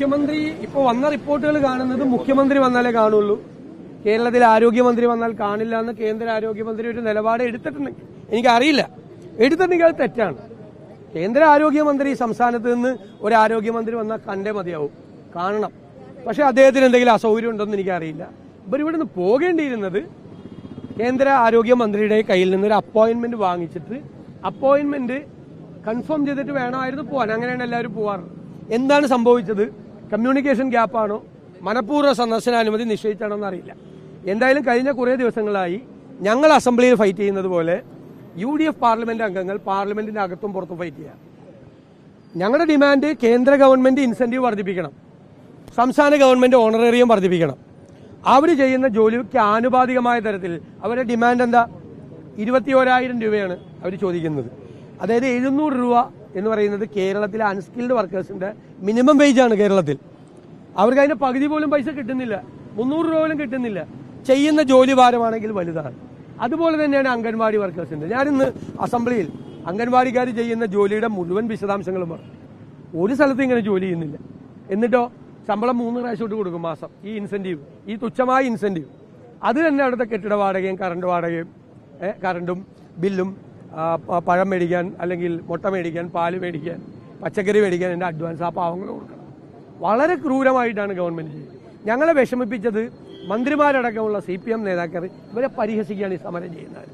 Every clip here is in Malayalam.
മുഖ്യമന്ത്രി ഇപ്പോൾ വന്ന റിപ്പോർട്ടുകൾ കാണുന്നത് മുഖ്യമന്ത്രി വന്നാലേ കാണുള്ളൂ. കേരളത്തിൽ ആരോഗ്യമന്ത്രി വന്നാൽ കാണില്ല എന്ന് കേന്ദ്ര ആരോഗ്യമന്ത്രി ഒരു നിലപാട് എടുത്തിട്ടുണ്ടെങ്കിൽ എനിക്കറിയില്ല. എടുത്തിട്ടുണ്ടെങ്കിൽ അത് തെറ്റാണ്. കേന്ദ്ര ആരോഗ്യമന്ത്രി സംസ്ഥാനത്ത് നിന്ന് ഒരു ആരോഗ്യമന്ത്രി വന്നാൽ കണ്ടേ മതിയാവും. കാണണം. പക്ഷെ അദ്ദേഹത്തിന് എന്തെങ്കിലും അസൗകര്യം ഉണ്ടോന്ന് എനിക്കറിയില്ല. ഇവർ ഇവിടെ നിന്ന് പോകേണ്ടിയിരുന്നത് കേന്ദ്ര ആരോഗ്യമന്ത്രിയുടെ കയ്യിൽ നിന്ന് ഒരു അപ്പോയിന്റ്മെന്റ് വാങ്ങിച്ചിട്ട് അപ്പോയിന്റ്മെന്റ് കൺഫേം ചെയ്തിട്ട് വേണമായിരുന്നു പോകാൻ അങ്ങനെയാണ് എല്ലാവരും പോവാറ്. എന്താണ് സംഭവിച്ചത്? കമ്മ്യൂണിക്കേഷൻ ഗ്യാപ്പാണോ? മനഃപൂർവ സന്ദർശനാനുമതി നിശ്ചയിച്ചാണോ എന്നറിയില്ല എന്തായാലും കഴിഞ്ഞ കുറേ ദിവസങ്ങളായി ഞങ്ങൾ അസംബ്ലിയിൽ ഫൈറ്റ് ചെയ്യുന്നത് പോലെ യു ഡി എഫ് പാർലമെന്റ് അംഗങ്ങൾ പാർലമെന്റിന്റെ അകത്തും പുറത്തും ഫൈറ്റ് ചെയ്യുക ഞങ്ങളുടെ ഡിമാൻഡ് കേന്ദ്ര ഗവൺമെന്റ് ഇൻസെന്റീവ് വർദ്ധിപ്പിക്കണം. സംസ്ഥാന ഗവൺമെന്റ് ഓണറേറിയം വർദ്ധിപ്പിക്കണം. അവർ ചെയ്യുന്ന ജോലിക്ക് ആനുപാതികമായ തരത്തിൽ അവരുടെ ഡിമാൻഡ് എന്താ? ഇരുപത്തി രൂപയാണ് അവർ ചോദിക്കുന്നത്. അതായത് എഴുന്നൂറ് രൂപ എന്ന് പറയുന്നത് കേരളത്തിലെ അൺസ്കിൽഡ് വർക്കേഴ്സിന്റെ മിനിമം വേജ് ആണ് കേരളത്തിൽ. അവർക്ക് അതിന്റെ പകുതി പോലും പൈസ കിട്ടുന്നില്ല. മുന്നൂറ് രൂപ പോലും കിട്ടുന്നില്ല. ചെയ്യുന്ന ജോലി ഭാരമാണെങ്കിൽ വലുതാണ്. അതുപോലെ തന്നെയാണ് അംഗൻവാടി വർക്കേഴ്സിന്റെ ഞാനിന്ന് അസംബ്ലിയിൽ അംഗൻവാടിക്കാർ ചെയ്യുന്ന ജോലിയുടെ മുഴുവൻ വിശദാംശങ്ങളും പറഞ്ഞു. ഒരു സ്ഥലത്ത് ഇങ്ങനെ ജോലി ചെയ്യുന്നില്ല. എന്നിട്ടോ ശമ്പളം മൂന്ന് പ്രാവശ്യം കൊടുക്കും മാസം. ഈ ഇൻസെന്റീവ് ഈ തുച്ഛമായ ഇൻസെന്റീവ് അത് തന്നെ അവിടുത്തെ കെട്ടിട വാടകയും കറണ്ട് വാടകയും കറണ്ടും ബില്ലും പഴം മേടിക്കാൻ അല്ലെങ്കിൽ മുട്ട മേടിക്കാൻ പാൽ മേടിക്കാൻ പച്ചക്കറി മേടിക്കാൻ എന്റെ അഡ്വാൻസ് ആ പാവങ്ങൾ കൊടുക്കണം. വളരെ ക്രൂരമായിട്ടാണ് ഗവൺമെന്റ് ചെയ്യുന്നത്. ഞങ്ങളെ വിഷമിപ്പിച്ചത് മന്ത്രിമാരടക്കമുള്ള സി പി എം നേതാക്കൾ ഇവരെ പരിഹസിക്കുകയാണ് ഈ സമരം ചെയ്യുന്നവർ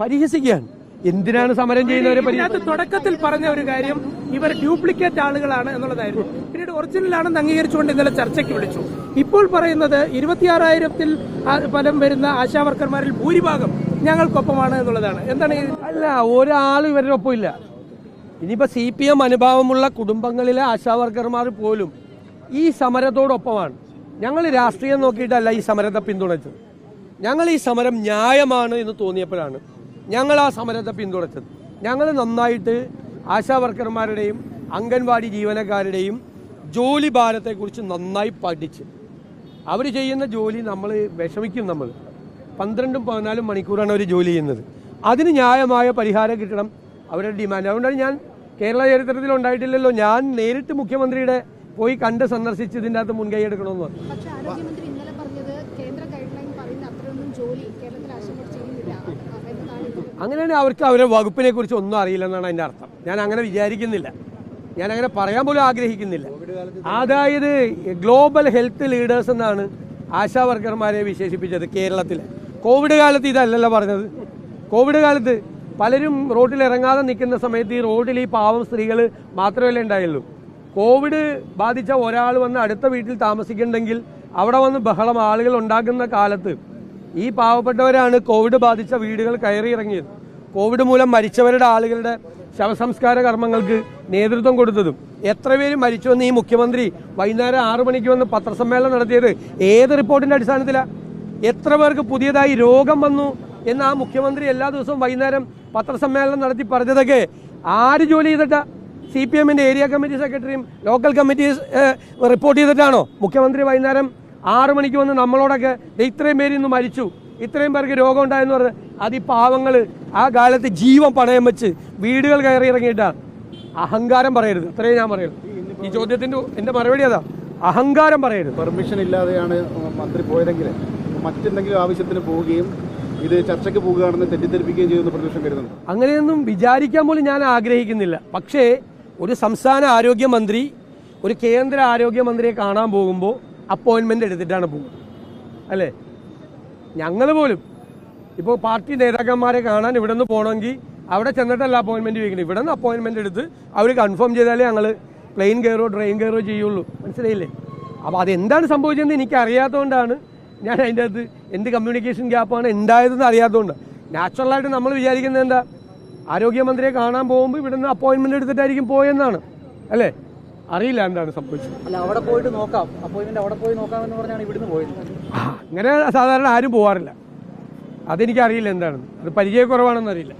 പരിഹസിക്കുകയാണ്. എന്തിനാണ് സമരം ചെയ്യുന്നവരെ പരിഹസിക്കുന്നത്? തുടക്കത്തിൽ പറഞ്ഞ ഒരു കാര്യം ഇവർ ഡ്യൂപ്ലിക്കേറ്റ് ആളുകളാണ് എന്നുള്ളതായിരുന്നു. പിന്നീട് ഒറിജിനലാണെന്ന് അംഗീകരിച്ചുകൊണ്ട് ഇന്നലെ ചർച്ചയ്ക്ക് വിളിച്ചു. ഇപ്പോൾ പറയുന്നത് ഇരുപത്തിയാറായിരത്തിൽ ഫലം വരുന്ന ആശാവർക്കർമാരിൽ ഭൂരിഭാഗം ഞങ്ങൾക്കൊപ്പമാണ് എന്നുള്ളതാണ്. എന്താണ് അല്ല ഒരാൾ ഇവരുടെ ഒപ്പം ഇല്ല ഇനിയിപ്പോ സി പി എം അനുഭാവമുള്ള കുടുംബങ്ങളിലെ ആശാവർക്കർമാർ പോലും ഈ സമരത്തോടൊപ്പമാണ്. ഞങ്ങൾ രാഷ്ട്രീയം നോക്കിയിട്ടല്ല ഈ സമരത്തെ പിന്തുണച്ചത്. ഞങ്ങൾ ഈ സമരം ന്യായമാണ് എന്ന് തോന്നിയപ്പോഴാണ് ഞങ്ങൾ ആ സമരത്തെ പിന്തുണച്ചത്. ഞങ്ങൾ നന്നായിട്ട് ആശാവർക്കർമാരുടെയും അംഗൻവാടി ജീവനക്കാരുടെയും ജോലി ഭാരത്തെക്കുറിച്ച് നന്നായി പഠിച്ച്. അവർ ചെയ്യുന്ന ജോലി നമ്മൾ വിഷമിക്കും നമ്മൾ പന്ത്രണ്ടും പതിനാലും മണിക്കൂറാണ് അവർ ജോലി ചെയ്യുന്നത്. അതിന് ന്യായമായ പരിഹാരം കിട്ടണം. അവരുടെ ഡിമാൻഡ്. അതുകൊണ്ടാണ് ഞാൻ കേരള ചരിത്രത്തിൽ ഉണ്ടായിട്ടില്ലല്ലോ. ഞാൻ നേരിട്ട് മുഖ്യമന്ത്രിയുടെ പോയി കണ്ട് സന്ദർശിച്ച് ഇതിന്റെ അകത്ത് മുൻകൈ എടുക്കണമെന്ന്. അങ്ങനെയാണെങ്കിൽ അവർക്ക് അവരുടെ വകുപ്പിനെ കുറിച്ച് ഒന്നും അറിയില്ലെന്നാണ് അതിന്റെ അർത്ഥം. ഞാൻ അങ്ങനെ വിചാരിക്കുന്നില്ല. ഞാൻ അങ്ങനെ പറയാൻ പോലും ആഗ്രഹിക്കുന്നില്ല. അതായത് ഗ്ലോബൽ ഹെൽത്ത് ലീഡേഴ്സ് എന്നാണ് ആശാ വർക്കർമാരെ വിശേഷിപ്പിച്ചത് കേരളത്തിലെ. കോവിഡ് കാലത്ത് ഇതല്ലല്ലോ പറഞ്ഞത്. കോവിഡ് കാലത്ത് പലരും റോഡിൽ ഇറങ്ങാതെ നിൽക്കുന്ന സമയത്ത് ഈ റോഡിൽ ഈ പാവം സ്ത്രീകൾ മാത്രമല്ലേ ഉണ്ടായുള്ളൂ. കോവിഡ് ബാധിച്ച ഒരാൾ വന്ന് അടുത്ത വീട്ടിൽ താമസിക്കുന്നുണ്ടെങ്കിൽ അവിടെ വന്ന് ബഹളം ആളുകൾ ഉണ്ടാക്കുന്ന കാലത്ത് ഈ പാവപ്പെട്ടവരാണ് കോവിഡ് ബാധിച്ച വീടുകൾ കയറി ഇറങ്ങിയത്. കോവിഡ് മൂലം മരിച്ചവരുടെ ആളുകളുടെ ശവസംസ്കാര കർമ്മങ്ങൾക്ക് നേതൃത്വം കൊടുത്തതും എത്ര പേര് മരിച്ചുവെന്ന് ഈ മുഖ്യമന്ത്രി വൈകുന്നേരം ആറു മണിക്ക് വന്ന് പത്രസമ്മേളനം നടത്തിയത് ഏത് റിപ്പോർട്ടിന്റെ അടിസ്ഥാനത്തിലാണ് എത്ര പേർക്ക് പുതിയതായി രോഗം വന്നു എന്ന് ആ മുഖ്യമന്ത്രി എല്ലാ ദിവസവും വൈകുന്നേരം പത്രസമ്മേളനം നടത്തി പറഞ്ഞതൊക്കെ ആര് ജോലി ചെയ്തിട്ടാ? സി പി എമ്മിന്റെ ഏരിയ കമ്മിറ്റി സെക്രട്ടറിയും ലോക്കൽ കമ്മിറ്റി റിപ്പോർട്ട് ചെയ്തിട്ടാണോ? മുഖ്യമന്ത്രി വൈകുന്നേരം ആറു മണിക്ക് വന്ന് നമ്മളോടൊക്കെ "ദേ ഇത്രയും പേര് ഇന്ന് മരിച്ചു. ഇത്രയും പേർക്ക് രോഗം ഉണ്ടായെന്ന് പറഞ്ഞ് അത് ഈ പാവങ്ങൾ ആ കാലത്ത് ജീവൻ പണയം വെച്ച് വീടുകൾ കയറി ഇറങ്ങിയിട്ടാണ് അഹങ്കാരം പറയരുത്. ഇത്രയും ഞാൻ പറയുള്ളൂ ഈ ചോദ്യത്തിന്റെ എന്റെ മറുപടി അതാ. അഹങ്കാരം പറയരുത്. പെർമിഷൻ ഇല്ലാതെയാണ് മന്ത്രി പോയതെങ്കിൽ മറ്റെന്തെങ്കിലും ആവശ്യത്തിന് പോവുകയും ഇത് ചർച്ചയ്ക്ക് പോവുകയാണെന്ന് തെറ്റിദ്ധരിപ്പിക്കുകയും ചെയ്യുന്ന പ്രതിപക്ഷം കരുതുന്നു. അങ്ങനെയൊന്നും വിചാരിക്കാൻ പോലും ഞാൻ ആഗ്രഹിക്കുന്നില്ല. പക്ഷേ ഒരു സംസ്ഥാന ആരോഗ്യമന്ത്രി ഒരു കേന്ദ്ര ആരോഗ്യമന്ത്രിയെ കാണാൻ പോകുമ്പോൾ അപ്പോയിൻമെന്റ് എടുത്തിട്ടാണ് പോകുന്നത്. അല്ലേ? ഞങ്ങൾ പോലും ഇപ്പോൾ പാർട്ടി നേതാക്കന്മാരെ കാണാൻ ഇവിടെ നിന്ന് പോകണമെങ്കിൽ അവിടെ ചെന്നിട്ടല്ല അപ്പോയിൻമെന്റ് ചോദിക്കുന്നത്. ഇവിടെ നിന്ന് അപ്പോയിൻമെന്റ് എടുത്ത് അവർ കൺഫേം ചെയ്താലേ ഞങ്ങൾ പ്ലെയിൻ കയറോ ട്രെയിൻ കയറോ ചെയ്യുള്ളൂ. മനസ്സിലായില്ലേ? അപ്പോൾ അതെന്താണ് സംഭവിച്ചതെന്ന് എനിക്ക് അറിയാത്തതുകൊണ്ടാണ് ഞാൻ അതിന്റെ അകത്ത് എന്ത് കമ്മ്യൂണിക്കേഷൻ ഗ്യാപ്പാണ് ഉണ്ടായതെന്ന് അറിയാത്തതുകൊണ്ട്. നാച്ചുറലായിട്ട് നമ്മൾ വിചാരിക്കുന്നത് എന്താ? ആരോഗ്യമന്ത്രിയെ കാണാൻ പോകുമ്പോൾ ഇവിടെ നിന്ന് അപ്പോയിൻമെന്റ് എടുത്തിട്ടായിരിക്കും പോയെന്നാണ്. അല്ലേ? അറിയില്ല എന്താണ് സംഭവിച്ചത്. അല്ല അവിടെ പോയിട്ട് നോക്കാം. അപ്പോയിന്റ്മെന്റ് അവിടെ പോയി നോക്കാമെന്ന് പറഞ്ഞാണ് ഇവിടുന്ന് പോയത്. അങ്ങനെ സാധാരണ ആരും പോവാറില്ല. അതെനിക്കറിയില്ല എന്താണ് അത് പരിചയക്കുറവാണെന്ന് അറിയില്ല.